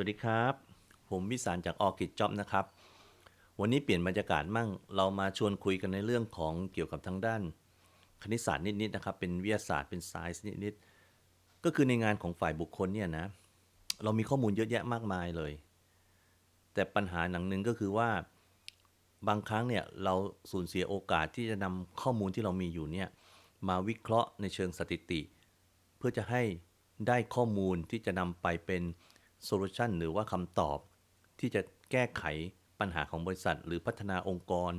วัสดีครับ ผมวิสารจากออกิจจ็อบนะครับ วันนี้เปลี่ยนบรรยากาศมั่ง เรามาชวนคุยกันในเรื่องของเกี่ยวกับทางด้าน คณิตศาสตร์นิดๆนะครับ เป็นวิทยาศาสตร์เป็นไซส์นิดๆ ก็คือในงานของฝ่ายบุคคลเนี่ยนะ เรามีข้อมูลเยอะแยะมากมายเลย แต่ปัญหาหนังหนึ่งก็คือว่าบางครั้งเนี่ยเราสูญเสียโอกาสที่จะนำข้อมูลที่เรามีอยู่เนี่ยมาวิเคราะห์ในเชิงสถิติ เพื่อจะให้ได้ข้อมูลที่จะนำไปเป็น โซลูชันหรือว่าคำตอบ ที่จะแก้ไขปัญหาของบริษัท หรือพัฒนาองค์กร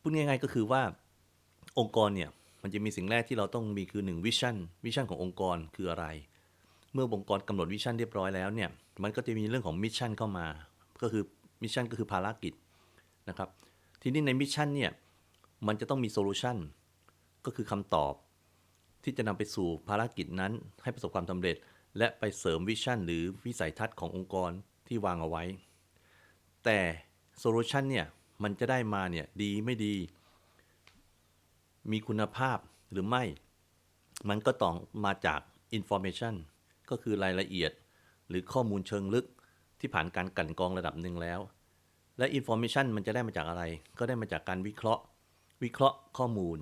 พูดง่ายๆก็คือว่าองค์กรเนี่ยมันจะมีสิ่งแรกที่เราต้องมีคือ1วิชั่นวิชั่นขององค์กรคืออะไร เมื่อองค์กรกำหนดวิชั่นเรียบร้อยแล้วเนี่ยมันก็จะมีเรื่องของมิชชั่นเข้ามา ก็คือมิชชั่นก็คือภารกิจนะครับทีนี้ในมิชชั่นเนี่ยมันจะต้องมีโซลูชันก็คือคำตอบ ที่จะนำไปสู่ภารกิจนั้นให้ประสบความสำเร็จ และไปเสริมวิชั่นหรือวิสัยทัศน์ขององค์กรที่วางเอาไว้ แต่โซลูชันเนี่ย มันจะได้มาเนี่ย ดีไม่ดี มีคุณภาพหรือไม่ มันก็ต้องมาจาก Information ก็คือรายละเอียด หรือข้อมูลเชิงลึกที่ผ่านการกลั่นกรองระดับหนึ่งแล้ว และ Information มันจะได้มาจากอะไร ก็ได้มาจากการวิเคราะห์ วิเคราะห์ข้อมูล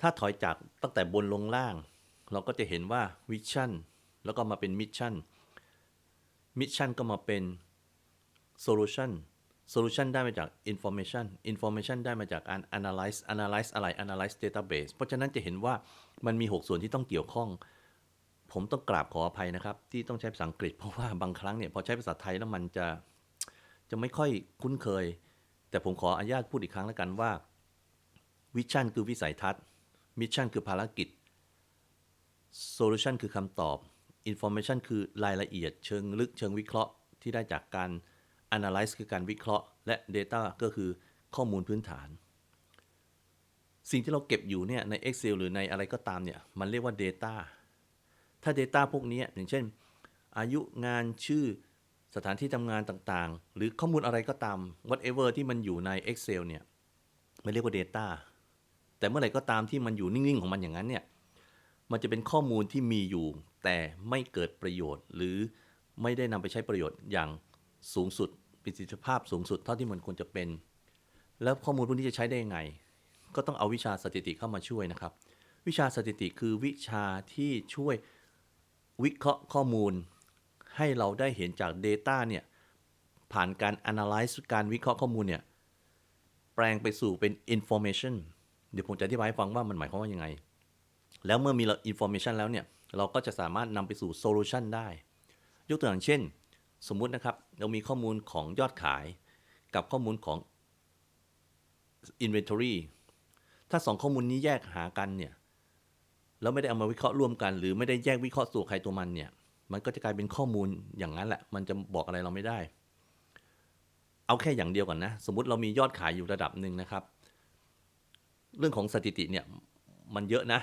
ถ้าถอยจากตั้งแต่บนลงล่าง เราก็จะเห็นว่าวิชั่นแล้วก็มาเป็นมิชชั่นมิชชั่นก็มาเป็นโซลูชันโซลูชันได้มาจาก information information ได้มาจากการ analyze analyze อะไร analyze database เพราะฉะนั้นจะเห็นว่ามันมี 6 ส่วนที่ต้องเกี่ยวข้อง ผมต้องกราบขออภัยนะครับ ที่ต้องใช้ภาษาอังกฤษเพราะว่าบางครั้งเนี่ย พอใช้ภาษาไทยแล้วมันจะ จะไม่ค่อยคุ้นเคย แต่ผมขออนุญาตพูดอีกครั้งแล้วกันว่าวิชั่นคือวิสัยทัศน์มิชชั่นคือภารกิจ Solution คือคำตอบ Information คือรายละเอียด เชิงลึกเชิงวิเคราะห์ที่ได้จากการ Analyze คือการวิเคราะห์ และ Data ก็คือข้อมูลพื้นฐาน สิ่งที่เราเก็บอยู่เนี่ยใน Excel หรือในอะไรก็ตามเนี่ย มันเรียกว่า Data ถ้า Data พวกนี้อย่างเช่น อายุงานชื่อสถานที่ทำงานต่างๆ หรือข้อมูลอะไรก็ตาม whatever ที่มันอยู่ใน Excel เนี่ย มันเรียกว่า Data แต่เมื่อไหร่ก็ตามที่มันอยู่นิ่ง ๆ ของมันอย่างนั้นเนี่ย มันจะเป็นข้อมูลที่มีอยู่ แต่ไม่เกิดประโยชน์ หรือไม่ได้นำไปใช้ประโยชน์อย่างสูงสุดประสิทธิภาพสูงสุดเท่าที่มันควรจะเป็น แล้วข้อมูลพวกนี้จะใช้ได้ยังไง ก็ต้องเอาวิชาสถิติเข้ามาช่วยนะครับ วิชาสถิติคือวิชาที่ช่วยวิเคราะห์ข้อมูล ให้เราได้เห็นจาก Data เนี่ยผ่านการ analyze การวิเคราะห์ข้อมูลเนี่ยแปลงไปสู่เป็น information เดี๋ยวผมจะอธิบายให้ฟังว่ามันหมายความว่ายังไง แล้วเมื่อมี information แล้วเนี่ยเราก็จะสามารถนำไปสู่ solution ได้ ยกตัวอย่างเช่น สมมุตินะครับ เรามีข้อมูลของยอดขาย กับข้อมูลของ inventory ถ้าสองข้อมูลนี้แยกหากันเนี่ยแล้วไม่ได้เอามาวิเคราะห์ร่วมกัน หรือไม่ได้แยกวิเคราะห์ตัวใครตัวมันเนี่ย มันก็จะกลายเป็นข้อมูลอย่างนั้นแหละ มันจะบอกอะไรเราไม่ได้ เอาแค่อย่างเดียวก่อนนะ สมมติเรามียอดขายอยู่ระดับหนึ่งนะครับ เรื่องของสถิติเนี่ยมันเยอะนะ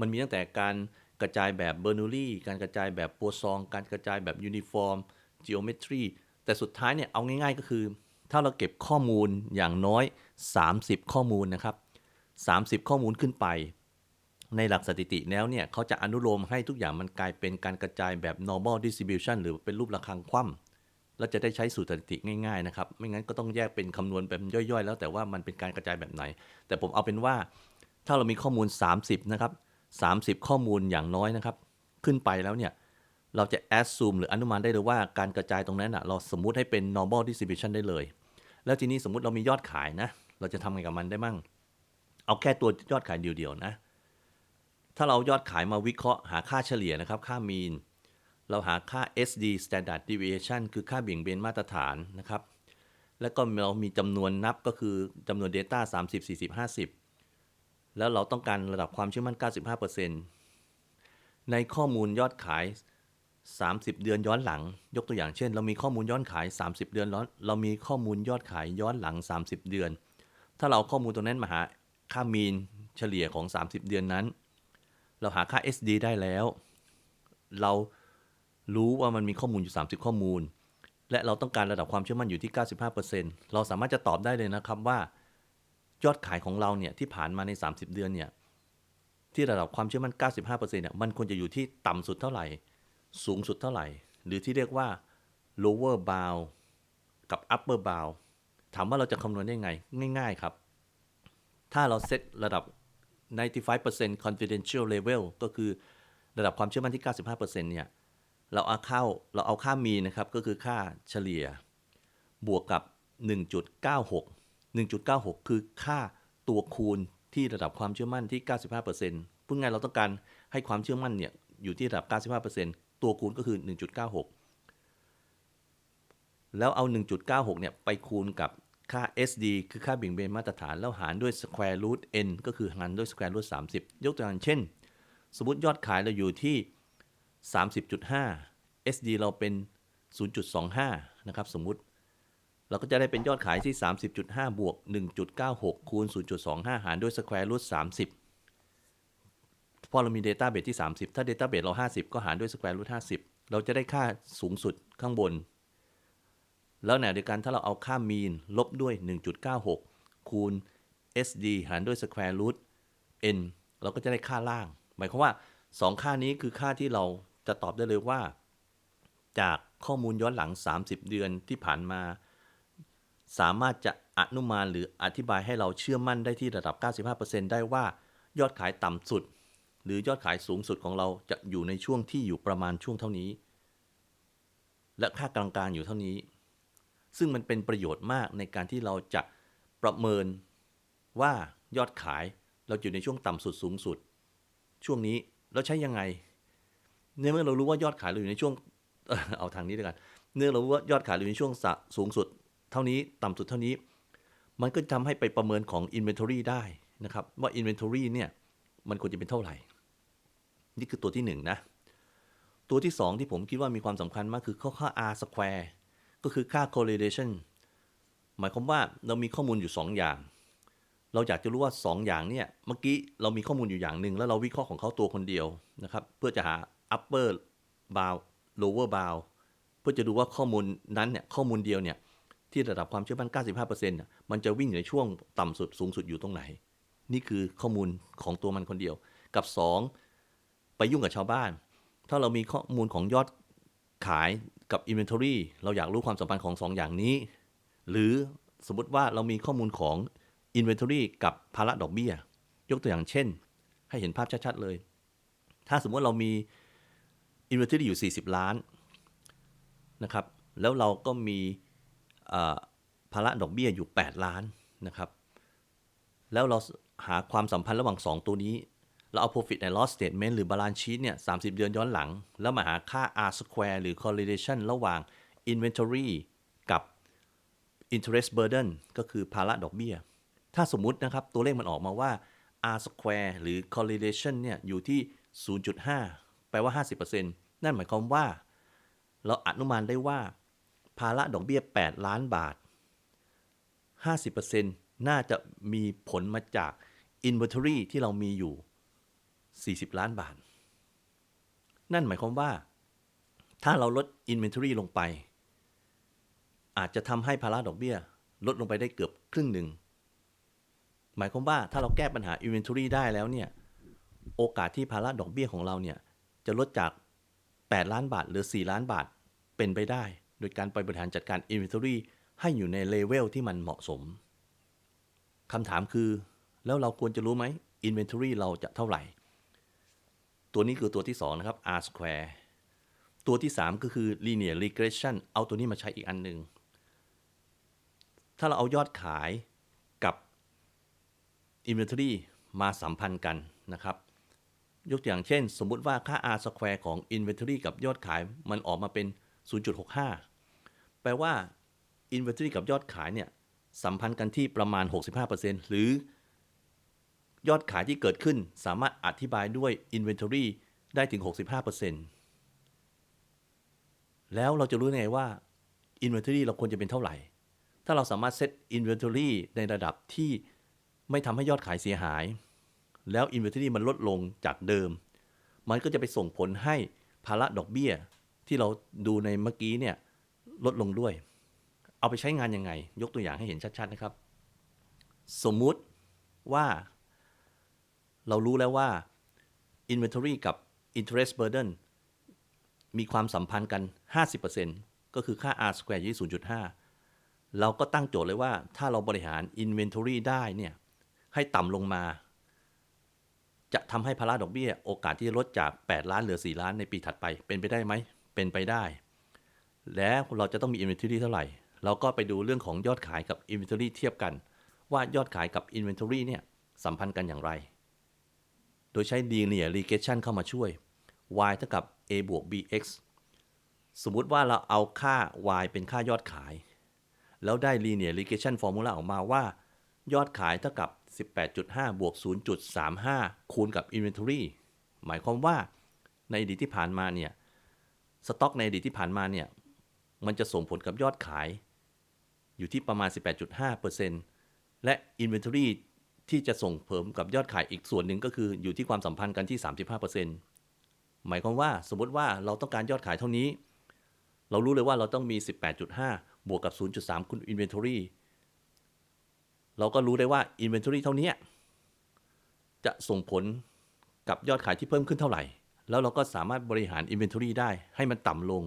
มันมีตั้งแต่การกระจายแบบเบอร์นูลี่การกระจายแบบโปรซอง การกระจายแบบยูนิฟอร์มจิโอเมตรีแต่สุดท้ายเนี่ยเอาง่ายๆก็คือ ถ้าเราเก็บข้อมูลอย่างน้อย 30 ข้อมูลนะครับ 30 ข้อมูลขึ้นไป ในหลักสถิติแล้วเนี่ยเขาจะอนุโลมให้ทุกอย่างมันกลายเป็นการกระจายแบบ normal distribution หรือเป็นรูประฆังคว่ำเราจะได้ใช้สูตรสถิติง่ายๆนะครับ ไม่งั้นก็ต้องแยกเป็นคำนวณแบบย่อยๆ แล้วแต่ว่ามันเป็นการกระจายแบบไหน แต่ผมเอาเป็นว่าถ้าเรามีข้อมูล 30 นะครับ 30 ข้อมูลอย่างน้อยนะครับ ขึ้นไปแล้วเนี่ย เราจะ assume หรืออนุมานได้เลยว่าการกระจายตรงนั้นอะเราสมมุติให้เป็น normal distribution ได้เลย แล้วทีนี้สมมุติเรามียอดขายนะ เราจะทำไงกับมันได้มั่ง เอาแค่ตัวยอดขายเดียวๆนะ ถ้าเรายอดขายมาวิเคราะห์หาค่าเฉลี่ยนะครับ ค่ามีน เราหาค่า SD standard deviation คือค่าเบี่ยงเบนมาตรฐานนะครับ แล้วก็เรามีจำนวนนับก็คือจำนวน Data 30 40 50 แล้วเราต้องการระดับความเชื่อมั่น 95%ในข้อมูลยอดขาย 30 เดือนย้อนหลัง ยกตัวอย่างเช่น เรามีข้อมูลย้อนขาย 30 เดือนเรามีข้อมูลยอดขายย้อนหลัง 30 เดือน ถ้าเราเอาข้อมูลตรงนั้นมาหาค่ามีนเฉลี่ยของ 30 เดือนนั้น เราหาค่า SD ได้แล้ว เรารู้ว่ามันมีข้อมูลอยู่ 30 ข้อมูล และเราต้องการระดับความเชื่อมั่นอยู่ที่ 95%เราสามารถจะตอบได้เลยนะครับว่า ยอดขายของเราเนี่ยที่ผ่านมาใน 30 เดือนเนี่ยที่ระดับความเชื่อมั่น 95%เนี่ยมันควรจะอยู่ที่ต่ำสุดเท่าไหร่ สูงสุดเท่าไหร่ หรือที่เรียกว่า lower bound กับ upper bound ถามว่าเราจะคำนวณได้ไง ง่าย ๆ ครับ ถ้าเราเซตระดับ 95% confidential level ก็คือระดับความเชื่อมั่นที่ 95%เนี่ยเราเอาเข้าเราเอาค่ามีนะครับ ก็คือค่าเฉลี่ย บวกกับ 1.96 1.96 คือค่าตัวคูณที่ระดับความเชื่อมั่นที่ 95%พูดง่ายเราต้องการให้ความเชื่อมั่นเนี่ยอยู่ที่ระดับ 95%ตัวคูณก็คือ 1.96 แล้วเอา 1.96 เนี่ยไปคูณกับค่า SD คือค่าเบี่ยงเบนมาตรฐาน แล้วหารด้วย square root n ก็คือหารด้วย square root 30 ยกตัวอย่างเช่น สมมติยอดขายเราอยู่ที่ 30.5 SD เราเป็น 0.25 นะครับ สมมุติ เราก็จะได้เป็นยอดขายที่ 30.5 บวก 1.96 คูณ 0.25 หารด้วย square root 30 พอเรามี Data Base ที่ 30 ถ้า Data Base เรา 50 ก็หารด้วย square root 50 เราจะได้ค่าสูงสุดข้างบน แล้วในเดียวกันถ้าเราเอาค่า mean ลบด้วย 1.96 คูณ SD หารด้วย square root n เราก็จะได้ค่าล่าง หมายความว่า 2 ค่านี้คือค่าที่เราจะตอบได้เลยว่า จากข้อมูลย้อนหลัง 30 เดือนที่ผ่านมา สามารถจะอนุมานหรืออธิบายให้เราเชื่อมั่นได้ที่ระดับ 95%ได้ว่ายอดขายต่ำสุด หรือยอดขายสูงสุดของเราจะอยู่ในช่วงที่อยู่ประมาณช่วงเท่านี้ และค่ากลางๆอยู่เท่านี้ ซึ่งมันเป็นประโยชน์มากในการที่เราจะประเมินว่ายอดขายเราอยู่ในช่วงต่ำสุดสูงสุด ช่วงนี้เราใช้ยังไงในเมื่อเรารู้ว่ายอดขายเราอยู่ในช่วงเอาทางนี้ด้วยกันเนื่องเรารู้ว่ายอดขายเราอยู่ในช่วงสูงสุด ท่านี้ต่ำสุดเท่านี้ มันก็ทำให้ไปประเมินของ Inventory ได้นะครับ ว่า Inventory เนี่ยมันควรจะเป็นเท่าไหร่ นี่คือตัวที่หนึ่งนะตัวที่สองที่ผมคิดว่ามีความสำคัญมากคือข้อค่า R square ก็คือค่า correlation หมายความว่าเรามีข้อมูลอยู่ 2 อย่าง เราอยากจะรู้ว่า 2 อย่างเนี่ยเมื่อกี้เรามีข้อมูลอยู่อย่างหนึ่งแล้วเราวิเคราะห์ของเขาตัวคนเดียวนะครับ เพื่อจะหา upper bound lower bound เพื่อจะดูว่าข้อมูลนั้นเนี่ยข้อมูลเดียวเนี่ย ที่ระดับความเชื่อมั่น 95%เนี่ยมันจะวิ่งอยู่ในช่วงต่ำสุดสูงสุดอยู่ตรงไหน นี่คือข้อมูลของตัวมันคนเดียว กับ 2 ไปยุ่งกับชาวบ้าน ถ้าเรามีข้อมูลของยอดขายกับ Inventory เราอยากรู้ความสัมพันธ์ของ 2 อย่างนี้ หรือสมมติว่าเรามีข้อมูลของ Inventory กับภาระดอกเบี้ย ยกตัวอย่างเช่น ให้เห็นภาพชัดๆเลย ถ้าสมมติเรามี Inventory อยู่ 40 ล้านนะครับ แล้วเราก็มี ภาระดอกเบี้ยอยู่ 8 ล้านนะครับ แล้วเราหาความสัมพันธ์ระหว่าง 2 ตัวนี้ เราเอา profit and loss statement หรือ balance sheet เนี่ย 30 เดือนย้อนหลัง แล้วมาหาค่า R square หรือ correlation ระหว่าง inventory กับ interest burden ก็คือภาระดอกเบี้ย ถ้าสมมุตินะครับ ตัวเลขมันออกมาว่า R square หรือ correlation เนี่ยอยู่ที่ 0.5 แปลว่า 50%นั่นหมายความว่า เราอนุมานได้ว่า ภาระดอกเบี้ย 8 ล้านบาท 50%น่าจะมีผลมาจาก inventory ที่เรามีอยู่ 40 ล้านบาท นั่นหมายความว่า ถ้าเราลด inventory ลงไป อาจจะทำให้ภาระดอกเบี้ย ลดลงไปได้เกือบครึ่งหนึ่ง หมายความว่าถ้าเราแก้ปัญหา inventory ได้แล้วเนี่ย โอกาสที่ภาระดอกเบี้ยของเราเนี่ย จะลดจาก 8 ล้านบาท หรือ 4 ล้านบาทเป็นไปได้ โดยการไปบริหารจัดการ inventory ให้อยู่ในเลเวลที่มันเหมาะสมคำถามคือ แล้วเราควรจะรู้ไหม inventory เราจะเท่าไหร่ ตัวนี้คือตัวที่ 2 นะครับ R square ตัวที่ 3 ก็คือ linear regression เอาตัวนี้มาใช้อีกอันหนึ่ง ถ้าเราเอายอดขายกับ inventory มาสัมพันธ์กันนะครับ ยกตัวอย่างเช่น สมมุติว่าค่า R square ของ inventory กับยอดขายมันออกมาเป็น 0.65 แปลว่า inventory กับยอดขายเนี่ยสัมพันธ์กันที่ประมาณ 65%หรือยอดขายที่เกิดขึ้นสามารถอธิบายด้วย inventory ได้ถึง 65%แล้วเราจะรู้ไงว่า inventory เราควรจะเป็นเท่าไหร่ ถ้าเราสามารถเซต inventory ในระดับที่ไม่ทำให้ยอดขายเสียหาย แล้ว inventory มันลดลงจากเดิม มันก็จะไปส่งผลให้ภาระดอกเบี้ย ที่เราดูในเมื่อกี้เนี่ยลดลงด้วย เอาไปใช้งานยังไง ยกตัวอย่างให้เห็นชัดๆนะครับ สมมุติว่าเรารู้แล้วว่า inventory กับ interest burden มีความสัมพันธ์กัน 50%ก็คือค่า r square อยู่ที่0.5 เราก็ตั้งโจทย์เลยว่าถ้าเราบริหาร inventory ได้เนี่ยให้ต่ำลงมา จะทำให้ภาระดอกเบี้ย โอกาสที่จะลดจาก 8 ล้านเหลือ 4 ล้านในปีถัดไปเป็นไปได้ไหม เป็นไปได้ แล้วเราจะต้องมี inventory เท่าไหร่ เราก็ไปดูเรื่องของยอดขายกับ inventory เทียบกัน ว่ายอดขายกับ inventory เนี่ยสัมพันธ์กันอย่างไร โดยใช้ linear regression เข้ามาช่วย y เท่ากับ a บวก bx สมมุติว่าเราเอาค่า y เป็นค่ายอดขาย แล้วได้ linear regression formula ออกมาว่า ยอดขายเท่ากับ 18.5 บวก 0.35 คูณกับ inventory หมายความว่าในอดีตที่ผ่านมาเนี่ย สต็อกในอดีตที่ผ่านมาเนี่ย มันจะส่งผลกับยอดขาย อยู่ที่ประมาณ 18.5%และ inventory ที่จะส่งเพิ่มกับยอดขายอีกส่วนหนึ่งก็คืออยู่ที่ความสัมพันธ์กันที่ 35%หมายความว่าสมมติว่าเราต้องการยอดขายเท่านี้ เรารู้เลยว่าเราต้องมี 18.5 บวกกับ 0.3คูณ inventory เราก็รู้ได้ว่า inventory เท่านี้ จะส่งผลกับยอดขายที่เพิ่มขึ้นเท่าไหร่ แล้วเราก็สามารถบริหาร inventory ได้ให้มันต่ำลง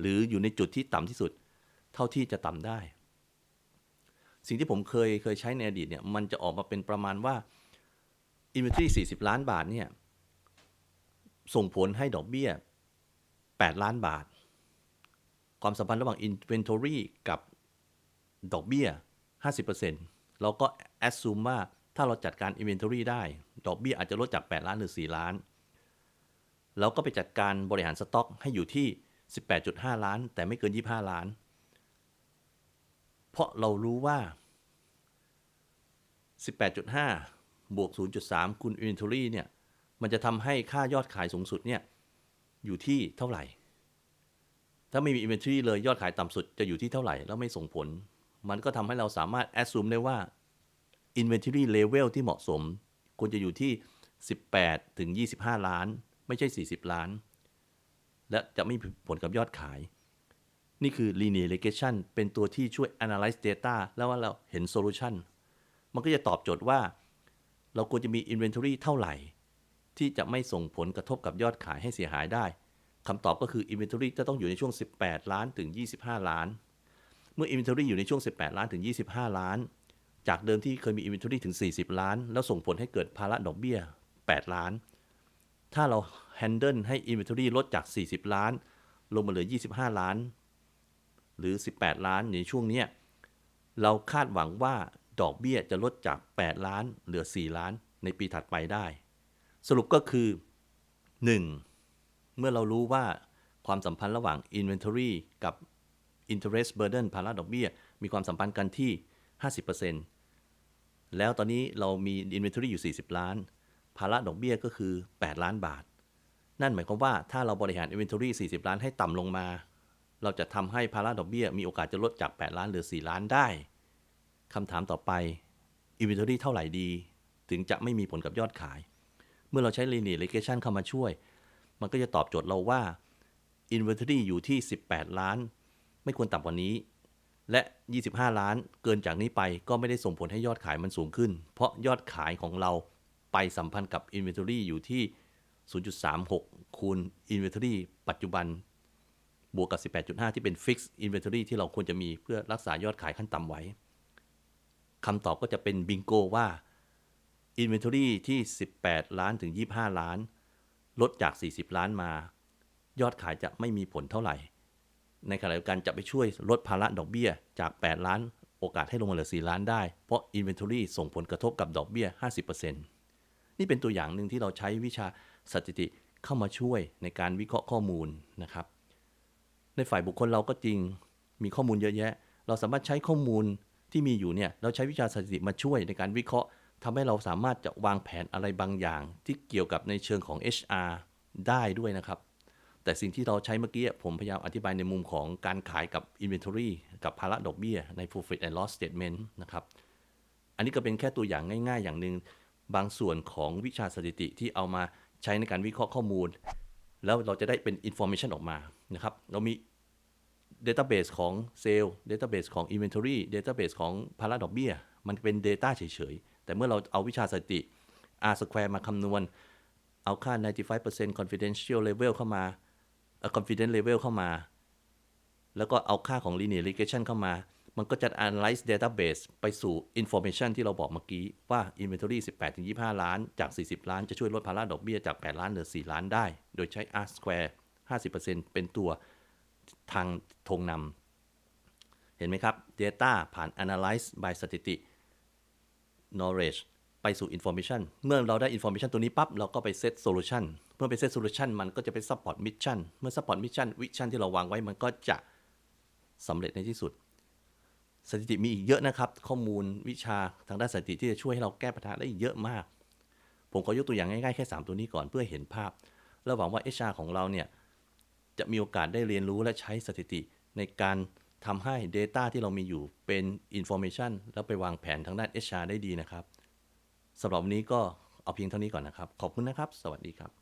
หรืออยู่ในจุดที่ต่ำที่สุด เท่าที่จะต่ำได้ สิ่งที่ผมเคยเคยใช้ในอดีตเนี่ยมันจะออกมาเป็นประมาณว่า inventory 40 ล้านบาทเนี่ยส่งผลให้ดอกเบี้ย 8 ล้านบาท ความสัมพันธ์ระหว่าง inventory กับดอกเบี้ย 50%เราก็ assume ว่าถ้าเราจัดการ inventory ได้ ดอกเบี้ยอาจจะลดจาก 8 ล้านหรือ 4 ล้าน เราก็ไปจัดการบริหารสต็อกให้อยู่ที่ 18.5 ล้าน แต่ไม่เกิน 25 ล้าน เพราะเรารู้ว่า 18.5 บวก 0.3คูณ inventory เนี่ย มันจะทำให้ค่ายอดขายสูงสุดเนี่ย อยู่ที่เท่าไหร่ ถ้าไม่มี inventory เลยยอดขายต่ำสุดจะอยู่ที่เท่าไหร่ แล้วไม่ส่งผล มันก็ทำให้เราสามารถ assume ได้ว่า inventory level ที่เหมาะสมควรจะอยู่ที่ 18 ถึง 25 ล้าน ไม่ใช่ 40 ล้าน และจะไม่มีผลกับยอดขาย นี่คือ linear regression เป็นตัวที่ช่วย analyze data แล้วว่าเราเห็น solution มันก็จะตอบโจทย์ว่า เราควรจะมี inventory เท่าไหร่ ที่จะไม่ส่งผลกระทบกับยอดขายให้เสียหายได้คำตอบก็คือ inventory จะต้องอยู่ในช่วง 18 ล้านถึง 25 ล้าน เมื่อ inventory อยู่ในช่วง 18 ล้านถึง 25 ล้าน จากเดิมที่เคยมี inventory ถึง 40 ล้าน แล้วส่งผลให้เกิดภาระดอกเบี้ย 8 ล้าน ถ้าเรา handle ให้ inventory ลดจาก 40 ล้าน ลงมาเหลือ 25 ล้าน หรือ 18 ล้านในช่วงนี้ เราคาดหวังว่าดอกเบี้ยจะลดจาก 8 ล้าน เหลือ 4 ล้าน ในปีถัดไปได้ สรุปก็คือ 1. เมื่อเรารู้ว่าความสัมพันธ์ระหว่าง inventory กับ interest burden ภาระดอกเบี้ย มีความสัมพันธ์กันที่ 50%แล้วตอนนี้เรามี inventory อยู่ 40 ล้าน ภาระดอกเบี้ยก็คือ 8 ล้านบาท นั่นหมายความว่าถ้าเราบริหาร inventory 40 ล้านให้ต่ำลงมา เราจะทำให้ภาระดอกเบี้ยมีโอกาสจะลดจาก 8 ล้านเหลือ 4 ล้านได้คำถามต่อไป inventory เท่าไหร่ดี ถึงจะไม่มีผลกับยอดขาย เมื่อเราใช้ linear regression เข้ามาช่วย มันก็จะตอบโจทย์เราว่า inventory อยู่ที่ 18 ล้าน ไม่ควรต่ำกว่านี้และ 25 ล้าน เกินจากนี้ไปก็ไม่ได้ส่งผลให้ยอดขายมันสูงขึ้น เพราะยอดขายของเรา ไปสัมพันธ์กับ inventory อยู่ที่ 0.36 คูณ inventory ปัจจุบัน บวกกับ 18.5 ที่เป็น fixed inventory ที่เราควรจะมีเพื่อรักษายอดขายขั้นต่ำไว้คำตอบก็จะเป็นบิงโกว่า inventory ที่ 18 ล้านถึง 25 ล้าน ลดจาก 40 ล้านมา ยอดขายจะไม่มีผลเท่าไหร่ ในขณะเดียวกันจะไปช่วยลดภาระดอกเบี้ยจาก 8 ล้าน โอกาสให้ลงมาเหลือ 4 ล้านได้ เพราะ inventory ส่งผลกระทบกับดอกเบี้ย 50% นี่เป็นตัวอย่างหนึ่งที่เราใช้วิชาสถิติเข้ามาช่วยในการวิเคราะห์ข้อมูลนะครับ ในฝ่ายบุคคลเราก็จริงมีข้อมูลเยอะแยะ เราสามารถใช้ข้อมูลที่มีอยู่เนี่ยเราใช้วิชาสถิติมาช่วยในการวิเคราะห์ทำให้เราสามารถจะวางแผนอะไรบางอย่าง ที่เกี่ยวกับในเชิงของ HR ได้ด้วยนะครับ แต่สิ่งที่เราใช้เมื่อกี้ผมพยายามอธิบายในมุมของการขายกับ Inventory กับภาระดอกเบี้ยใน Profit and Loss Statement นะครับ อันนี้ก็เป็นแค่ตัวอย่างง่าย ๆ อย่างหนึ่ง บางส่วนของวิชาสถิติที่เอามาใช้ในการวิเคราะห์ข้อมูล แล้วเราจะได้เป็น information ออกมานะครับ เรามี database ของเซลล์ database ของ inventory database ของภาระดอกเบี้ย มันเป็น data เฉยๆ แต่เมื่อเราเอาวิชาสถิติ R square มาคำนวณ เอาค่า 95% confidential level เข้ามา confidence level เข้ามา แล้วก็เอาค่าของ linear regression เข้ามา มันก็จะ analyze database ไปสู่ information ที่เราบอกเมื่อกี้ ว่า inventory 18-25 ล้าน จาก 40 ล้าน จะช่วยลดภาระดอกเบี้ยจาก 8 ล้านเหลือ 4 ล้านได้ โดยใช้ R square 50%เป็นตัวทางธงนำ เห็นไหมครับ data ผ่าน analyze by สถิติ knowledge ไปสู่ information เมื่อเราได้ information ตัวนี้ปั๊บ เราก็ไป set solution เมื่อไป set solution มันก็จะไป support mission เมื่อ support mission vision ที่เราวางไว้มันก็จะสำเร็จในที่สุด สถิติมีอีกเยอะนะครับ ข้อมูลวิชาทางด้านสถิติที่จะช่วยให้เราแก้ปัญหาได้อีกเยอะมาก ผมขอยกตัวอย่างง่ายๆแค่ 3 ตัวนี้ก่อนเพื่อเห็นภาพแล้วหวังว่า HR ของเราเนี่ยจะมีโอกาสได้เรียนรู้และใช้สถิติในการทำให้ Data ที่เรามีอยู่เป็น Information แล้วไปวางแผนทางด้าน HR ได้ดีนะครับสำหรับวันนี้ก็เอาเพียงเท่านี้ก่อนนะครับ ขอบคุณนะครับ สวัสดีครับ